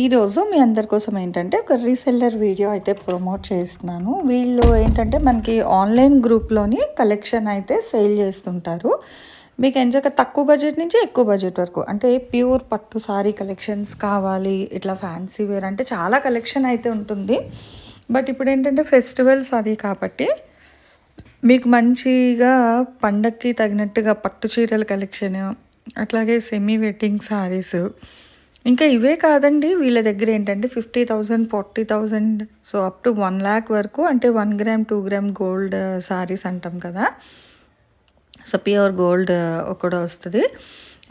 ఈరోజు మీ అందరి కోసం ఏంటంటే ఒక రీసెల్లర్ వీడియో అయితే ప్రమోట్ చేస్తున్నాను. వీళ్ళు ఏంటంటే మనకి ఆన్లైన్ గ్రూప్లోని కలెక్షన్ అయితే సేల్ చేస్తుంటారు. మీకు ఎంచక తక్కువ బడ్జెట్ నుంచి ఎక్కువ బడ్జెట్ వరకు. అంటే ప్యూర్ పట్టు సారీ కలెక్షన్స్ కావాలి ఇట్లా ఫ్యాన్సీ వేర్ అంటే చాలా కలెక్షన్ అయితే ఉంటుంది. బట్ ఇప్పుడు ఏంటంటే ఫెస్టివల్స్ అది కాబట్టి మీకు మంచిగా పండక్కి తగినట్టుగా పట్టు చీరల కలెక్షన్ అట్లాగే సెమీ వెడ్డింగ్ సారీస్ ఇంకా ఇవే కాదండి వీళ్ళ దగ్గర ఏంటంటే fifty thousand forty thousand so up to one lakh వరకు అంటే one gram two gram gold saris అంటాం కదా. సో ప్యూర్ గోల్డ్ కూడా వస్తుంది.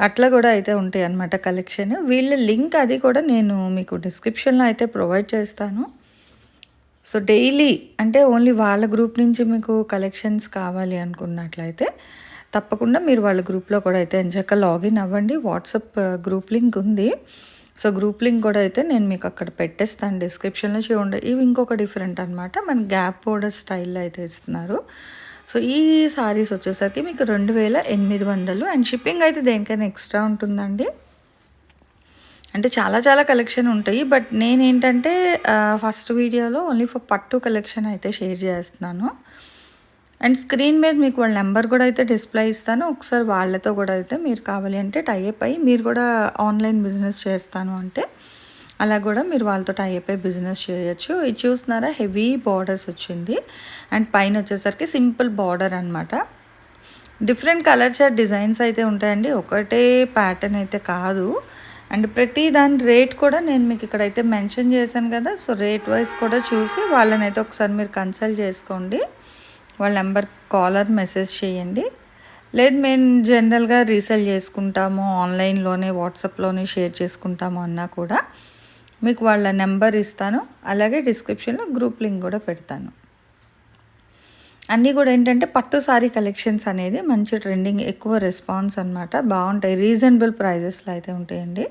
అట్లా కూడా అయితే ఉంటాయి అన్నమాట కలెక్షన్ వీళ్ళ లింక్ అది కూడా నేను మీకు డిస్క్రిప్షన్లో అయితే ప్రొవైడ్ చేస్తాను. సో డైలీ అంటే ఓన్లీ వాళ్ళ గ్రూప్ నుంచి మీకు కలెక్షన్స్ కావాలి అనుకున్నట్లయితే తప్పకుండా మీరు వాళ్ళ గ్రూప్లో కూడా అయితే ఎంచక్క లాగిన్ అవ్వండి. వాట్సాప్ గ్రూప్ లింక్ ఉంది. సో గ్రూప్ లింక్ కూడా అయితే నేను మీకు అక్కడ పెట్టేస్తాను డిస్క్రిప్షన్లో చూడండి. ఇవి ఇంకొక డిఫరెంట్ అనమాట మన గ్యాప్ బోర్డర్ స్టైల్లో అయితే ఇస్తున్నారు. సో ఈ సారీస్ వచ్చేసరికి మీకు రెండు వేల ఎనిమిది వందలు అండ్ షిప్పింగ్ అయితే దేనికైనా ఎక్స్ట్రా ఉంటుందండి. అంటే చాలా చాలా కలెక్షన్ ఉంటాయి. బట్ నేనేంటంటే ఫస్ట్ వీడియోలో ఓన్లీ ఫర్ పట్టు కలెక్షన్ అయితే షేర్ చేస్తున్నాను. అండ్ స్క్రీన్ మీద మీకు వాళ్ళ నెంబర్ కూడా అయితే డిస్ప్లే ఇస్తాను. ఒకసారి వాళ్ళతో కూడా అయితే మీరు కావాలి అంటే టైఅప్ అయ్యి మీరు కూడా ఆన్లైన్ బిజినెస్ చేస్తాను అంటే అలా కూడా మీరు వాళ్ళతో టైఅప్ అయ్యి బిజినెస్ చేయొచ్చు. ఇది చూస్తున్నారా? హెవీ బార్డర్స్ వచ్చింది. అండ్ పైన వచ్చేసరికి సింపుల్ బార్డర్ అనమాట డిఫరెంట్ కలర్స్ డిజైన్స్ అయితే ఉంటాయండి. ఒకటే ప్యాటర్న్ అయితే కాదు. అండ్ ప్రతి దాని రేట్ కూడా నేను మీకు ఇక్కడైతే మెన్షన్ చేశాను కదా. సో రేట్ వైజ్ కూడా చూసి వాళ్ళని అయితే ఒకసారి మీరు కన్సల్ట్ చేసుకోండి. వాళ్ళ నెంబర్ కాలర్ మెసేజ్ చేయండి. లేదు మేము జనరల్గా రీసేల్ చేసుకుంటాము ఆన్లైన్లోనే వాట్సాప్లోనే షేర్ చేసుకుంటాము అన్నా కూడా మీకు వాళ్ళ నెంబర్ ఇస్తాను. అలాగే డిస్క్రిప్షన్లో గ్రూప్ లింక్ కూడా పెడతాను. అన్నీ కూడా ఏంటంటే పట్టు సారీ కలెక్షన్స్ అనేది మంచి ట్రెండింగ్ ఎక్కువ రెస్పాన్స్ అనమాట బాగుంటాయి రీజనబుల్ ప్రైజెస్లో అయితే ఉంటాయండి.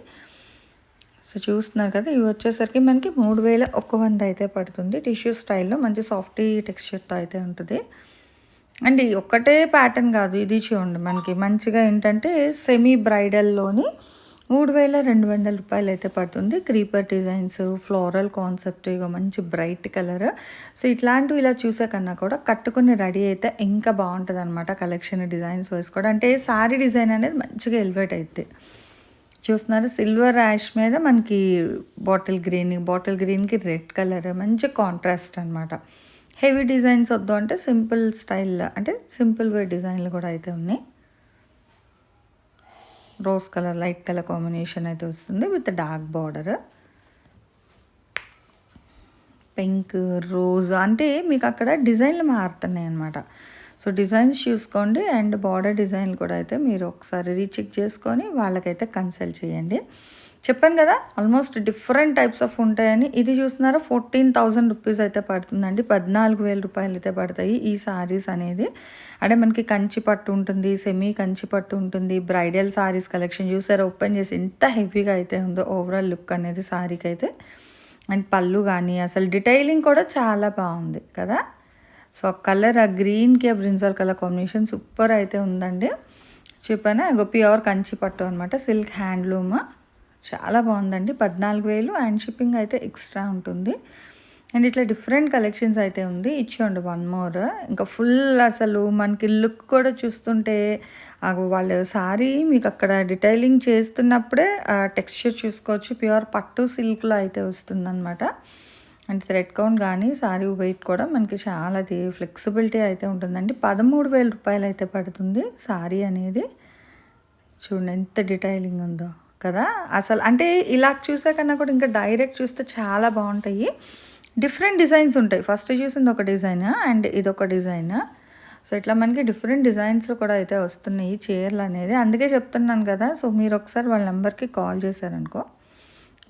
సో చూస్తున్నారు కదా ఇవి వచ్చేసరికి మనకి మూడు వేల ఒక్క వంద అయితే పడుతుంది. టిష్యూ స్టైల్లో మంచి సాఫ్టీ టెక్స్చర్తో అయితే ఉంటుంది. అండ్ ఒక్కటే ప్యాటర్న్ కాదు ఇది చూడండి మనకి. మంచిగా ఏంటంటే సెమీ బ్రైడల్లోని మూడు వేల రెండు వందల రూపాయలు అయితే పడుతుంది. క్రీపర్ డిజైన్స్ ఫ్లోరల్ కాన్సెప్ట్ ఇక మంచి బ్రైట్ కలర్. సో ఇట్లాంటివి ఇలా చూసే కన్నా కూడా కట్టుకుని రెడీ అయితే ఇంకా బాగుంటుంది అనమాట కలెక్షన్ డిజైన్స్ వేసుకోవడం అంటే శారీ డిజైన్ అనేది మంచిగా ఎలివేట్ అవుతుంది చూస్తున్నారు. సిల్వర్ యాష్ మీద మనకి బాటిల్ గ్రీన్ బాటిల్ గ్రీన్కి రెడ్ కలర్ మంచి కాంట్రాస్ట్ అనమాట హెవీ డిజైన్స్ వద్దు అంటే సింపుల్ స్టైల్ అంటే సింపుల్ వే డిజైన్లు కూడా అయితే ఉన్నాయి. Rose colour light colour combination అయితే వస్తుంది with dark border pink rose అంటే మీకు అక్కడ డిజైన్లు మారుతున్నాయి అనమాట సో డిజైన్స్ చూసుకోండి అండ్ బార్డర్ డిజైన్ కూడా అయితే మీరు ఒకసారి రీచెక్ చేసుకొని వాళ్ళకైతే కన్సల్ట్ చేయండి. చెప్పాను కదా ఆల్మోస్ట్ డిఫరెంట్ టైప్స్ ఆఫ్ ఉంటాయని. ఇది చూస్తున్నారా ఫోర్టీన్ థౌజండ్ రూపీస్ అయితే పడుతుందండి. పద్నాలుగు వేల రూపాయలు అయితే పడతాయి ఈ సారీస్ అనేది. అంటే మనకి కంచి పట్టు ఉంటుంది సెమీ కంచి పట్టు ఉంటుంది బ్రైడల్ సారీస్ కలెక్షన్ చూసారా ఓపెన్ చేసి ఎంత హెవీగా అయితే ఉందో ఓవరాల్ లుక్ అనేది సారీకి అయితే. అండ్ పళ్ళు కానీ అసలు డిటైలింగ్ కూడా చాలా బాగుంది కదా. సో కలర్ ఆ గ్రీన్కి ఆ బ్రిన్జాల్ కలర్ కాంబినేషన్ సూపర్ అయితే ఉందండి. చెప్పాను? ఇగో ప్యూర్ కంచి పట్టు అనమాట సిల్క్ హ్యాండ్లూమ్. చాలా బాగుందండి. పద్నాలుగు వేలు అండ్ షిప్పింగ్ అయితే ఎక్స్ట్రా ఉంటుంది. అండ్ ఇట్లా డిఫరెంట్ కలెక్షన్స్ అయితే ఉంది. ఇచ్చేయండి వన్ మోర్. ఇంకా ఫుల్ అసలు మనకి లుక్ కూడా చూస్తుంటే వాళ్ళు సారీ మీకు అక్కడ డిటైలింగ్ చేస్తున్నప్పుడే టెక్స్చర్ చూసుకోవచ్చు. ప్యూర్ పట్టు సిల్క్లో అయితే వస్తుందన్నమాట. అండ్ థ్రెడ్ కౌంట్ కానీ సారీ వెయిట్ కూడా మనకి చాలా అది ఫ్లెక్సిబిలిటీ అయితే ఉంటుందండి. పదమూడు వేల రూపాయలు అయితే పడుతుంది సారీ అనేది. చూడండి ఎంత డిటైలింగ్ ఉందో కదా. అసలు అంటే ఇలా చూసే కన్నా కూడా ఇంకా డైరెక్ట్ చూస్తే చాలా బాగుంటాయి. డిఫరెంట్ డిజైన్స్ ఉంటాయి. ఫస్ట్ చూసింది ఒక డిజైన్ అండ్ ఇదొక డిజైన్ సో ఇట్లా మనకి డిఫరెంట్ డిజైన్స్లో కూడా అయితే వస్తున్నాయి చీరలు అనేది. అందుకే చెప్తున్నాను కదా. సో మీరు ఒకసారి వాళ్ళ నెంబర్కి కాల్ చేశారనుకో.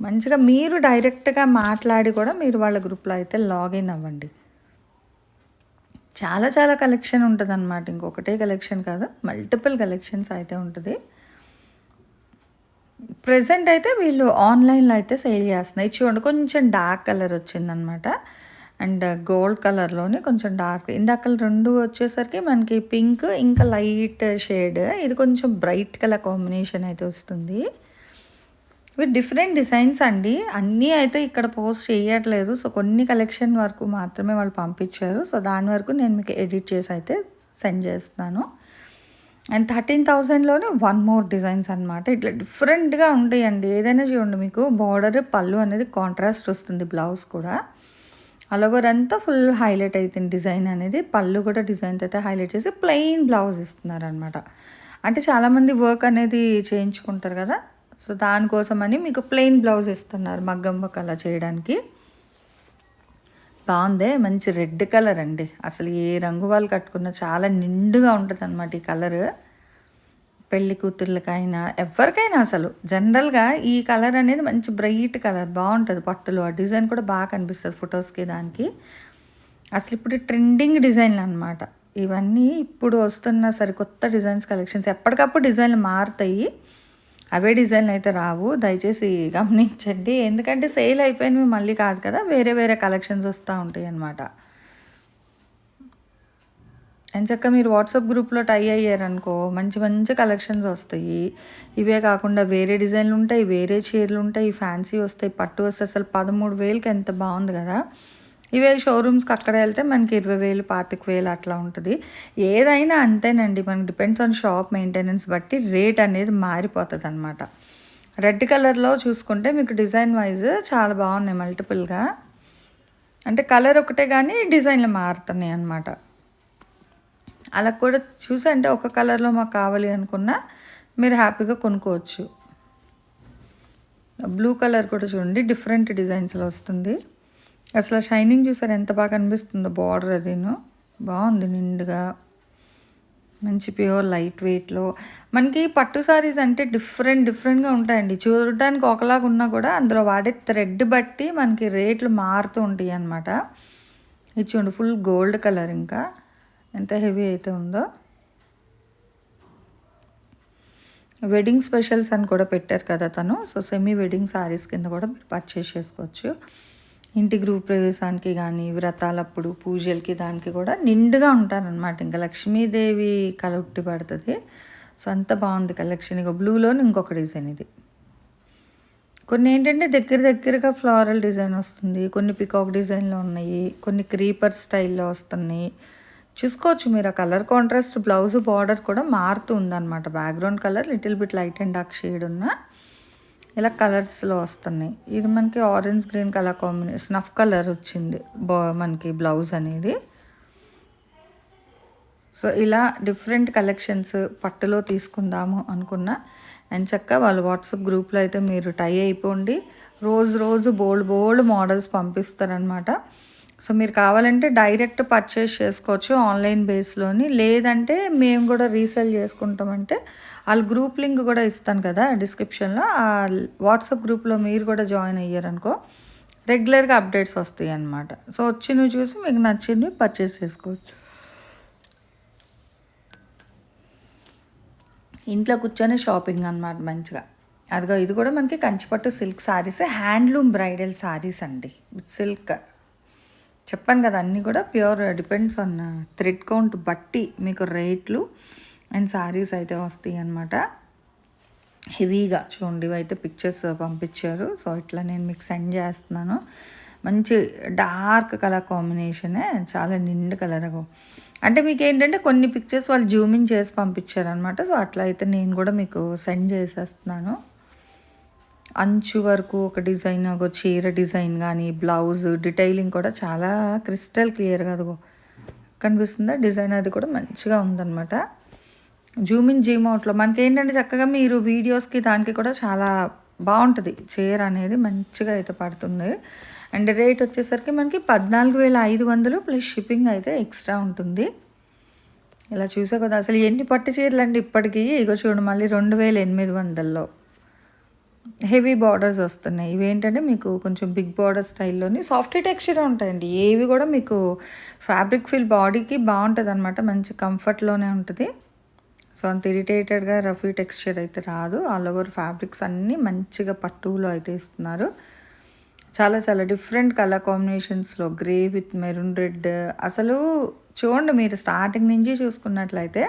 మంచిగా మీరు డైరెక్ట్గా మాట్లాడి కూడా మీరు వాళ్ళ గ్రూప్లో అయితే లాగిన్ అవ్వండి. చాలా చాలా కలెక్షన్ ఉంటుంది అనమాట ఇంకొకటే కలెక్షన్ కాదు మల్టిపుల్ కలెక్షన్స్ అయితే ఉంటుంది. ప్రజెంట్ అయితే వీళ్ళు ఆన్లైన్లో అయితే సేల్ చేస్తున్నాయి. చూడండి కొంచెం డార్క్ కలర్ వచ్చిందనమాట అండ్ గోల్డ్ కలర్లోని కొంచెం డార్క్ ఇందాక రెండు వచ్చేసరికి మనకి పింక్ ఇంకా లైట్ షేడ్ ఇది కొంచెం బ్రైట్ కలర్ కాంబినేషన్ అయితే వస్తుంది. ఇవి డిఫరెంట్ డిజైన్స్ అండి. అన్నీ అయితే ఇక్కడ పోస్ట్ చేయట్లేదు. సో కొన్ని కలెక్షన్ వరకు మాత్రమే వాళ్ళు పంపించారు. సో దాని వరకు నేను మీకు ఎడిట్ చేసి అయితే సెండ్ చేస్తున్నాను. అండ్ థర్టీన్ థౌజండ్లోనే వన్ మోర్ డిజైన్స్ అనమాట ఇట్లా డిఫరెంట్గా ఉంటాయండి. ఏదైనా చూడండి మీకు బార్డర్ పళ్ళు అనేది కాంట్రాస్ట్ వస్తుంది బ్లౌజ్ కూడా. ఆల్ ఓవర్ అంతా ఫుల్ హైలైట్ అవుతుంది డిజైన్ అనేది. పళ్ళు కూడా డిజైన్ అయితే హైలైట్ చేసి ప్లెయిన్ బ్లౌజ్ ఇస్తున్నారు అనమాట అంటే చాలామంది వర్క్ అనేది చేయించుకుంటారు కదా. సో దానికోసమని మీకు ప్లెయిన్ బ్లౌజ్ ఇస్తున్నారు మగ్గం వర్క్ అలా చేయడానికి. బాగుందే మంచి రెడ్ కలర్ అండి. అసలు ఏ రంగు వాళ్ళు కట్టుకున్నా చాలా నిండుగా ఉంటుంది అనమాట ఈ కలర్. పెళ్ళి కూతుర్లకైనా ఎవరికైనా అసలు. జనరల్గా ఈ కలర్ అనేది మంచి బ్రైట్ కలర్ బాగుంటుంది పట్టులో. ఆ డిజైన్ కూడా బాగా కనిపిస్తుంది ఫొటోస్కి దానికి. అసలు ఇప్పుడు ట్రెండింగ్ డిజైన్లు అనమాట ఇవన్నీ ఇప్పుడు వస్తున్న సరికొత్త డిజైన్స్ కలెక్షన్స్ ఎప్పటికప్పుడు డిజైన్లు మారుతాయి. అవే డిజైన్లు అయితే రావు. దయచేసి గమనించండి. ఎందుకంటే సేల్ అయిపోయినవి మళ్ళీ కాదు కదా వేరే వేరే కలెక్షన్స్ వస్తూ ఉంటాయి అన్నమాట. ఎంచక్క మీరు వాట్సాప్ గ్రూప్లో టై అయ్యారనుకో మంచి మంచి కలెక్షన్స్ వస్తాయి. ఇవే కాకుండా వేరే డిజైన్లు ఉంటాయి వేరే చీరలు ఉంటాయి ఫ్యాన్సీ వస్తాయి పట్టు వస్తే అసలు పదమూడు వేలకి ఎంత బాగుంది కదా. ఇవే షోరూమ్స్కి అక్కడ వెళ్తే మనకి ఇరవై వేలు పాతిక వేలు అట్లా ఉంటుంది. ఏదైనా అంతేనండి మనకి డిపెండ్స్ ఆన్ షాప్ మెయింటెనెన్స్ బట్టి రేట్ అనేది మారిపోతుంది అనమాట రెడ్ కలర్లో చూసుకుంటే మీకు డిజైన్ వైజ్ చాలా బాగున్నాయి మల్టిపుల్గా అంటే కలర్ ఒకటే కానీ డిజైన్లు మారుతున్నాయి అనమాట అలా కూడా చూసి అంటే ఒక కలర్లో మాకు కావాలి అనుకున్నా మీరు హ్యాపీగా కొనుక్కోవచ్చు. బ్లూ కలర్ కూడా చూడండి డిఫరెంట్ డిజైన్స్లో వస్తుంది. అసలు షైనింగ్ చూసారు? ఎంత బాగా అనిపిస్తుందో బార్డర్ అదిను? బాగుంది నిండుగా. మంచి ప్యూర్ లైట్ వెయిట్లో. మనకి పట్టు సారీస్ అంటే డిఫరెంట్ డిఫరెంట్గా ఉంటాయండి. చూడటానికి ఒకలాగా ఉన్నా కూడా అందులో వాడే థ్రెడ్ బట్టి మనకి రేట్లు మారుతూ ఉంటాయి అన్నమాట. ఇది చూడండి ఫుల్ గోల్డ్ కలర్ ఇంకా. ఎంత హెవీ అయితే ఉందో. వెడ్డింగ్ స్పెషల్స్ అని కూడా పెట్టారు కదా తను. సో సెమీ వెడ్డింగ్ శారీస్ కింద కూడా మీరు పర్చేస్ చేసుకోవచ్చు. ఇంటి గృహ ప్రవేశానికి కానీ వ్రతాలప్పుడు పూజలకి దానికి కూడా నిండుగా ఉంటారనమాట ఇంకా లక్ష్మీదేవి కల ఉట్టి పడుతుంది. సో అంత బాగుంది కలెక్షన్. ఇక బ్లూలోని ఇంకొక డిజైన్ ఇది. కొన్ని ఏంటంటే దగ్గర దగ్గరగా ఫ్లోరల్ డిజైన్ వస్తుంది. కొన్ని పికాక్ డిజైన్లో ఉన్నాయి. కొన్ని క్రీపర్ స్టైల్లో వస్తున్నాయి. చూసుకోవచ్చు మీరు. ఆ కలర్ కాంట్రాస్ట్ బ్లౌజ్ బార్డర్ కూడా మారుతూ ఉందన్నమాట. Background colour little bit light and dark shade ఉన్న ఇలా కలర్స్లో వస్తున్నాయి. ఇది మనకి orange green colour combination snuff colour వచ్చింది. బా మనకి బ్లౌజ్ అనేది. సో ఇలా డిఫరెంట్ కలెక్షన్స్ పట్టులో తీసుకుందాము అనుకున్నా. అండ్ చక్క వాళ్ళు వాట్సాప్ గ్రూప్లో అయితే మీరు టై అయిపోండి. రోజు రోజు బోల్డ్ బోల్డ్ మోడల్స్ పంపిస్తారనమాట సో మీరు కావాలంటే డైరెక్ట్ పర్చేస్ చేసుకోవచ్చు ఆన్లైన్ బేస్లోని. లేదంటే మేము కూడా రీసేల్ చేసుకుంటామంటే వాళ్ళు గ్రూప్ లింక్ కూడా ఇస్తాను కదా డిస్క్రిప్షన్లో. ఆ వాట్సాప్ గ్రూప్లో మీరు కూడా జాయిన్ అయ్యారనుకో రెగ్యులర్గా అప్డేట్స్ వస్తాయి అన్నమాట సో వచ్చి నువ్వు చూసి మీకు నచ్చింది పర్చేస్ చేసుకోవచ్చు. ఇంట్లో కూర్చొని షాపింగ్ అనమాట మంచిగా. అదిగో ఇది కూడా మనకి కంచిపట్టు silk saris handloom bridal saris అండి. With silk. చెప్పాను కదా అన్నీ కూడా pure depends on thread count బట్టి మీకు రేట్లు అండ్ శారీస్ అయితే వస్తాయి అనమాట హెవీగా చూడండి అయితే పిక్చర్స్ పంపించారు. సో ఇట్లా నేను మీకు సెండ్ చేస్తున్నాను. మంచి డార్క్ కలర్ కాంబినేషనే చాలా నిండు కలర్ అంటే మీకు ఏంటంటే కొన్ని పిక్చర్స్ వాళ్ళు జూమింగ్ చేసి పంపించారనమాట సో అట్లా అయితే నేను కూడా మీకు సెండ్ చేసేస్తున్నాను. అంచు వరకు ఒక డిజైన్ ఒక చీర డిజైన్ కానీ బ్లౌజ్ డిటైలింగ్ కూడా చాలా క్రిస్టల్ క్లియర్గా అదిగో కనిపిస్తుందా? డిజైన్ అది కూడా మంచిగా ఉందన్నమాట. జూమ్ ఇన్ జూమ్ అవుట్లో. మనకి ఏంటంటే చక్కగా మీరు వీడియోస్కి దానికి కూడా చాలా బాగుంటుంది. చీర అనేది మంచిగా అయితే పడుతుంది. అండ్ రేట్ వచ్చేసరికి మనకి పద్నాలుగు వేల ఐదు వందలు ప్లస్ షిప్పింగ్ అయితే ఎక్స్ట్రా ఉంటుంది. ఇలా చూసా కదా అసలు ఎన్ని పట్టు చీరలు అండి ఇప్పటికీ? ఇగో చూడు మళ్ళీ రెండు వేల ఎనిమిది వందల్లో. హెవీ బార్డర్స్ వస్తున్నాయి. ఇవి ఏంటంటే మీకు కొంచెం బిగ్ బార్డర్ స్టైల్లోని సాఫ్ట్ టెక్స్చర్ ఉంటాయండి. ఏవి కూడా మీకు ఫ్యాబ్రిక్ ఫీల్ బాడీకి బాగుంటుంది అనమాట మంచి కంఫర్ట్లోనే ఉంటుంది. సో అంత ఇరిటేటెడ్గా రఫీ టెక్స్చర్ అయితే రాదు. ఆల్ ఓవర్ ఫ్యాబ్రిక్స్ అన్నీ మంచిగా పట్టులో అయితే ఇస్తున్నారు. చాలా చాలా డిఫరెంట్ కలర్ కాంబినేషన్స్లో గ్రే విత్ మెరూన్ రెడ్. అసలు చూడండి మీరు స్టార్టింగ్ నుంచి చూసుకున్నట్లయితే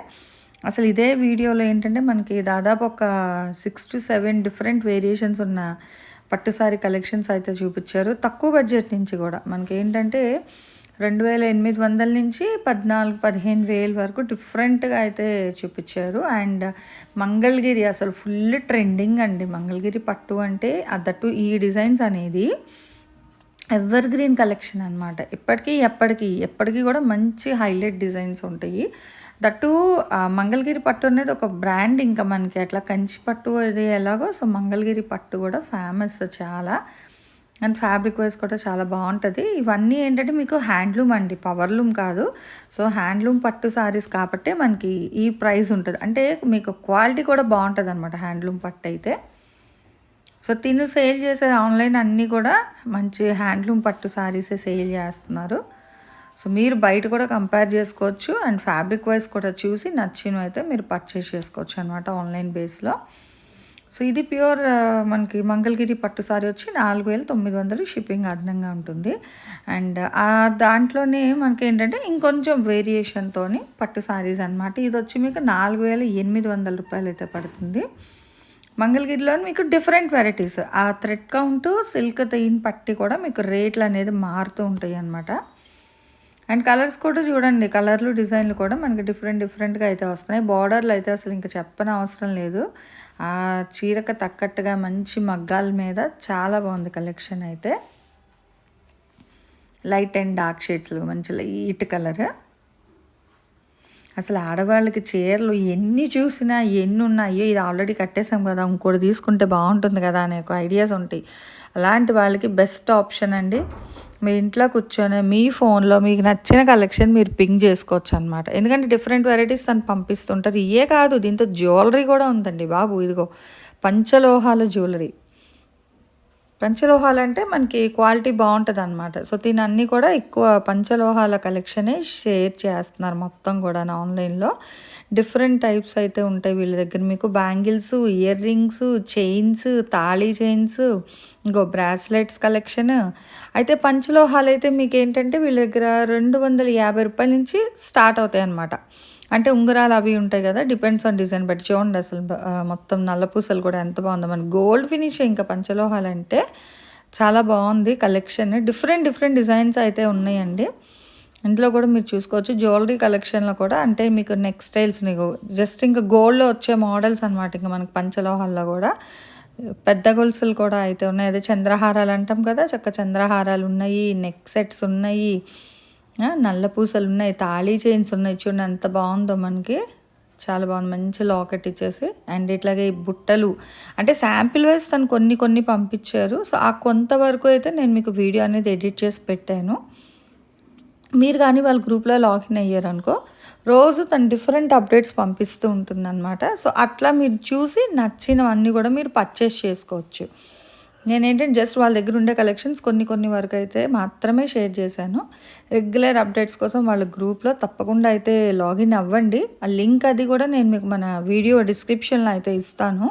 అసలు ఇదే వీడియోలో ఏంటంటే మనకి దాదాపు ఒక six to seven different variations ఉన్న పట్టుసారి కలెక్షన్స్ అయితే చూపించారు. తక్కువ బడ్జెట్ నుంచి కూడా. మనకి ఏంటంటే రెండు వేల ఎనిమిది వందల నుంచి పద్నాలుగు పదిహేను వేలు వరకు డిఫరెంట్గా అయితే చూపించారు. అండ్ మంగళగిరి అసలు ఫుల్ ట్రెండింగ్ అండి. మంగళగిరి పట్టు అంటే అదట్టు ఈ డిజైన్స్ అనేది ఎవర్ గ్రీన్ కలెక్షన్ అనమాట ఇప్పటికీ ఎప్పటికీ ఎప్పటికీ కూడా మంచి హైలైట్ డిజైన్స్ ఉంటాయి. దట్టు మంగళగిరి పట్టు అనేది ఒక బ్రాండ్ ఇంకా మనకి అట్లా కంచి పట్టు అది ఎలాగో సో మంగళగిరి పట్టు కూడా ఫేమస్ చాలా. అండ్ ఫ్యాబ్రిక్ వైజ్ కూడా చాలా బాగుంటుంది. ఇవన్నీ ఏంటంటే మీకు హ్యాండ్లూమ్ అండి పవర్లూమ్ కాదు. సో హ్యాండ్లూమ్ పట్టు శారీస్ కాబట్టి మనకి ఈ ప్రైస్ ఉంటుంది. అంటే మీకు క్వాలిటీ కూడా బాగుంటుంది అనమాట హ్యాండ్లూమ్ పట్టు అయితే. సో తిను సేల్ చేసే ఆన్లైన్ అన్నీ కూడా మంచి హ్యాండ్లూమ్ పట్టు శారీసే సేల్ చేస్తున్నారు. సో మీరు బయట కూడా కంపేర్ చేసుకోవచ్చు అండ్ ఫ్యాబ్రిక్ వైజ్ కూడా చూసి నచ్చినవి అయితే మీరు పర్చేస్ చేసుకోవచ్చు అనమాట ఆన్లైన్ బేస్లో సో ఇది ప్యూర్ మనకి మంగళగిరి పట్టు సారీ వచ్చి నాలుగు వేల తొమ్మిది వందలు షిప్పింగ్ అదనంగా ఉంటుంది. అండ్ ఆ దాంట్లోనే మనకి ఏంటంటే ఇంకొంచెం వేరియేషన్తో పట్టు సారీస్ అనమాట ఇది వచ్చి మీకు నాలుగు వేల ఎనిమిది వందల రూపాయలు అయితే పడుతుంది. మంగళగిరిలో మీకు డిఫరెంట్ వెరైటీస్ ఆ థ్రెడ్ కౌంట్ సిల్క్ తెయిన్ పట్టి కూడా మీకు రేట్లు అనేది మారుతూ ఉంటాయి అనమాట అండ్ కలర్స్ కూడా చూడండి కలర్లు డిజైన్లు కూడా మనకి డిఫరెంట్ డిఫరెంట్గా అయితే వస్తున్నాయి. బార్డర్లు అయితే అసలు ఇంకా చెప్పని అవసరం లేదు. ఆ చీరకు తక్కట్టుగా మంచి మగ్గాల మీద చాలా బాగుంది కలెక్షన్ అయితే. లైట్ అండ్ డార్క్ షేడ్స్లు మంచి లైట్ కలర్. అసలు ఆడవాళ్ళకి చీరలు ఎన్ని చూసినా ఎన్ని ఉన్నాయో ఇది ఆల్రెడీ కట్టేసాం కదా ఇంకోటి తీసుకుంటే బాగుంటుంది కదా అనే ఒక ఐడియాస్ ఉంటాయి. అలాంటి వాళ్ళకి బెస్ట్ ఆప్షన్ అండి. మీ ఇంట్లో కూర్చొని మీ ఫోన్లో మీకు నచ్చిన కలెక్షన్ మీరు పింక్ చేసుకోవచ్చు అనమాట ఎందుకంటే డిఫరెంట్ వెరైటీస్ తను పంపిస్తుంటారు ఇయే కాదు దీంతో జ్యువెలరీ కూడా ఉందండి బాబు. ఇదిగో పంచలోహాల జ్యువెలరీ. పంచలోహాలు అంటే మనకి క్వాలిటీ బాగుంటుంది అనమాట సో దీని అన్నీ కూడా ఎక్కువ పంచలోహాల కలెక్షనే షేర్ చేస్తున్నారు మొత్తం కూడా ఆన్లైన్లో. డిఫరెంట్ టైప్స్ అయితే ఉంటాయి వీళ్ళ దగ్గర. మీకు బ్యాంగిల్స్ ఇయర్ రింగ్స్ చైన్స్ తాళీ చైన్స్ ఇంకో బ్రాస్లెట్స్ కలెక్షన్. అయితే పంచలోహాలు అయితే మీకు ఏంటంటే వీళ్ళ దగ్గర రెండు వందల యాభై రూపాయల నుంచి స్టార్ట్ అవుతాయి అన్నమాట అంటే ఉంగరాలు అవి ఉంటాయి కదా డిపెండ్స్ ఆన్ డిజైన్ బట్టి. చూడండి అసలు మొత్తం నల్లపూసలు కూడా ఎంత బాగుందో. మన గోల్డ్ ఫినిష్ ఇంకా పంచలోహాలు అంటే చాలా బాగుంది కలెక్షన్ డిఫరెంట్ డిఫరెంట్ డిజైన్స్ అయితే ఉన్నాయండి. ఇందులో కూడా మీరు చూసుకోవచ్చు. జ్యువెలరీ కలెక్షన్లో కూడా అంటే మీకు నెక్ స్టైల్స్ మీకు జస్ట్ ఇంకా గోల్డ్లో వచ్చే మోడల్స్ అనమాట ఇంకా మనకి పంచలోహాల్లో కూడా. పెద్ద గొలుసులు కూడా అయితే ఉన్నాయి. అదే చంద్రహారాలు అంటాం కదా చక్క చంద్రహారాలు ఉన్నాయి నెక్ సెట్స్ ఉన్నాయి. నల్ల పూసలు ఉన్నాయి తాళీ చైన్స్ ఉన్నాయి చూడండి ఎంత బాగుందో మనకి. చాలా బాగుంది మంచి లాకెట్ ఇచ్చేసి. అండ్ ఇట్లాగే ఈ బుట్టలు. అంటే శాంపిల్ వైజ్ తను కొన్ని కొన్ని పంపించారు. సో ఆ కొంతవరకు అయితే నేను మీకు వీడియో అనేది ఎడిట్ చేసి పెట్టాను. మీరు కానీ వాళ్ళ గ్రూప్లో లాగిన్ అయ్యారు అనుకో రోజు తను డిఫరెంట్ అప్డేట్స్ పంపిస్తూ ఉంటుందన్నమాట. సో అట్లా మీరు చూసి నచ్చినవన్నీ కూడా మీరు పర్చేస్ చేసుకోవచ్చు. నేనేంటంటే జస్ట్ వాళ్ళ దగ్గర ఉండే కలెక్షన్స్ కొన్ని కొన్ని వరకు అయితే మాత్రమే షేర్ చేశాను. రెగ్యులర్ అప్డేట్స్ కోసం వాళ్ళ గ్రూప్లో తప్పకుండా అయితే లాగిన్ అవ్వండి. ఆ లింక్ అది కూడా నేను మీకు మన వీడియో డిస్క్రిప్షన్లో అయితే ఇస్తాను.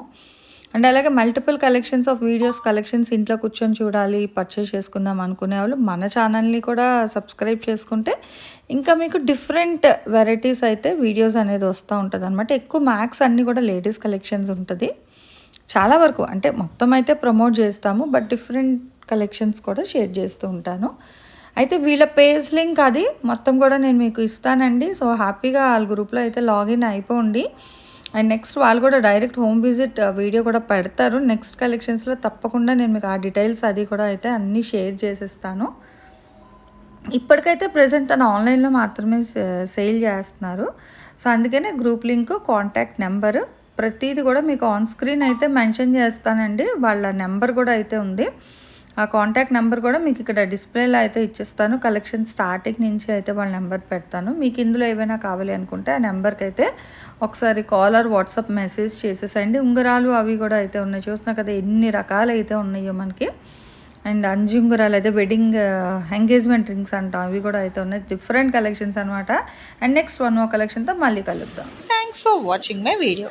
అండ్ అలాగే multiple collections of videos collections ఇంట్లో కూర్చొని చూడాలి పర్చేస్ చేసుకుందాం అనుకునే వాళ్ళు మన ఛానల్ని కూడా సబ్స్క్రైబ్ చేసుకుంటే ఇంకా మీకు డిఫరెంట్ వెరైటీస్ అయితే వీడియోస్ అనేది వస్తూ ఉంటుంది అనమాట ఎక్కువ మ్యాక్స్ అన్నీ కూడా లేడీస్ కలెక్షన్స్ ఉంటుంది. చాలా వరకు అంటే మొత్తం అయితే ప్రమోట్ చేస్తాము బట్ డిఫరెంట్ కలెక్షన్స్ కూడా షేర్ చేస్తూ ఉంటాను. అయితే వీళ్ళ పేజ్ లింక్ అది మొత్తం కూడా నేను మీకు ఇస్తానండి. సో హ్యాపీగా వాళ్ళ గ్రూప్లో అయితే లాగిన్ అయిపోండి. అండ్ నెక్స్ట్ వాళ్ళు కూడా డైరెక్ట్ హోమ్ విజిట్ వీడియో కూడా పెడతారు. నెక్స్ట్ కలెక్షన్స్లో తప్పకుండా నేను మీకు ఆ డీటెయిల్స్ అది కూడా అయితే అన్నీ షేర్ చేసేస్తాను. ఇప్పటికైతే ప్రజెంట్ తను ఆన్లైన్లో మాత్రమే uh, సేల్ చేస్తున్నారు. సో అందుకనే గ్రూప్ లింక్ కాంటాక్ట్ నెంబరు ప్రతిదీ కూడా మీకు ఆన్ స్క్రీన్ అయితే మెన్షన్ చేస్తానండి. వాళ్ళ నెంబర్ కూడా అయితే ఉంది. ఆ కాంటాక్ట్ నెంబర్ కూడా మీకు ఇక్కడ డిస్ప్లేలో అయితే ఇచ్చేస్తాను. కలెక్షన్ స్టార్టింగ్ నుంచి అయితే వాళ్ళ నెంబర్ పెడతాను. మీకు ఇందులో ఏమైనా కావాలి అనుకుంటే ఆ నెంబర్కి అయితే ఒకసారి కాలర్ వాట్సాప్ మెసేజ్ చేసేసండి. ఉంగరాలు అవి కూడా అయితే ఉన్నాయి. చూస్తున్నా కదా ఎన్ని రకాలు అయితే ఉన్నాయో మనకి. అండ్ అంజి ఉంగరాలు అయితే వెడ్డింగ్ ఎంగేజ్మెంట్ రింగ్స్ అంటాం అవి కూడా అయితే ఉన్నాయి. డిఫరెంట్ కలెక్షన్స్ అనమాట అండ్ నెక్స్ట్ వన్ మో కలెక్షన్తో మళ్ళీ కలుద్దాం. Thanks for watching my video